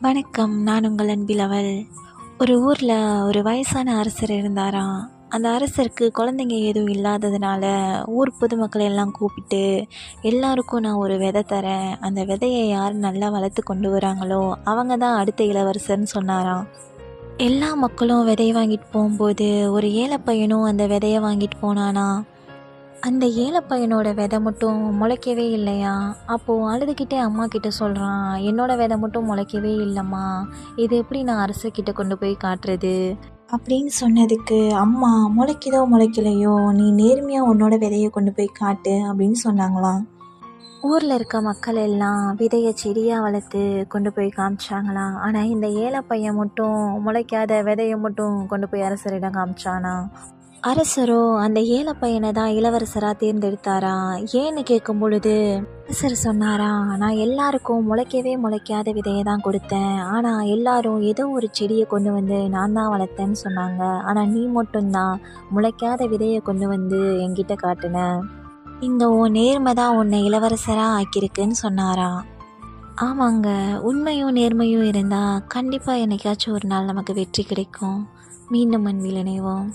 வணக்கம் நான் உங்கள் அன்பிலவள் ஒரு ஊரில் ஒரு வயசான அரசர் இருந்தாராம். அந்த அரசருக்கு குழந்தைங்க எதுவும் இல்லாததுனால ஊர் பொதுமக்களை எல்லாம் கூப்பிட்டு எல்லாருக்கும் நான் ஒரு விதை தரேன். அந்த விதையை யார் நல்லா வளர்த்து கொண்டு வராங்களோ அவங்க தான் அடுத்த இளவரசர்னு சொன்னாராம். எல்லா மக்களும் விதையை வாங்கிட்டு போகும்போது ஒரு ஏழை பையனும் அந்த விதையை வாங்கிட்டு போனானா அந்த ஏழை பையனோட விதை மட்டும் முளைக்கவே இல்லையா? அப்போது அழுதுகிட்டே அம்மா கிட்ட சொல்கிறான் என்னோட விதை மட்டும் முளைக்கவே இல்லைம்மா. இது எப்படி நான் அரசர்கிட்ட கொண்டு போய் காட்டுறது? அப்படின்னு சொன்னதுக்கு அம்மா முளைக்குதோ முளைக்கலையோ நீ நேர்மையாக உன்னோட விதையை கொண்டு போய் காட்டு அப்படின்னு சொன்னாங்களாம். ஊரில் இருக்க மக்கள் எல்லாம் விதையை செடியாக வளர்த்து கொண்டு போய் காமிச்சாங்களாம். ஆனால் இந்த ஏழை பையன் மட்டும் முளைக்காத விதையை மட்டும் கொண்டு போய் அரசரிடம் காமிச்சானா அரசரோ அந்த ஏழை பையனை தான் இளவரசராக தேர்ந்தெடுத்தாரா? ஏன்னு கேட்கும் பொழுது அரசர் சொன்னாரா நான் எல்லாருக்கும் முளைக்கவே முளைக்காத விதையை தான் கொடுத்தேன். ஆனால் எல்லாரும் ஏதோ ஒரு செடியை கொண்டு வந்து நான் தான் வளர்த்தேன்னு சொன்னாங்க. ஆனால் நீ மட்டும்தான் முளைக்காத விதையை கொண்டு வந்து என்கிட்ட காட்டுன. இந்த உன் நேர்மை தான் உன்னை இளவரசராக ஆக்கியிருக்குன்னு சொன்னாரா? ஆமாங்க உண்மையும் நேர்மையும் இருந்தால் கண்டிப்பாக என்னைக்காச்சும் ஒரு நாள் நமக்கு வெற்றி கிடைக்கும். மீண்டும் அன்பில் இணைவோம்.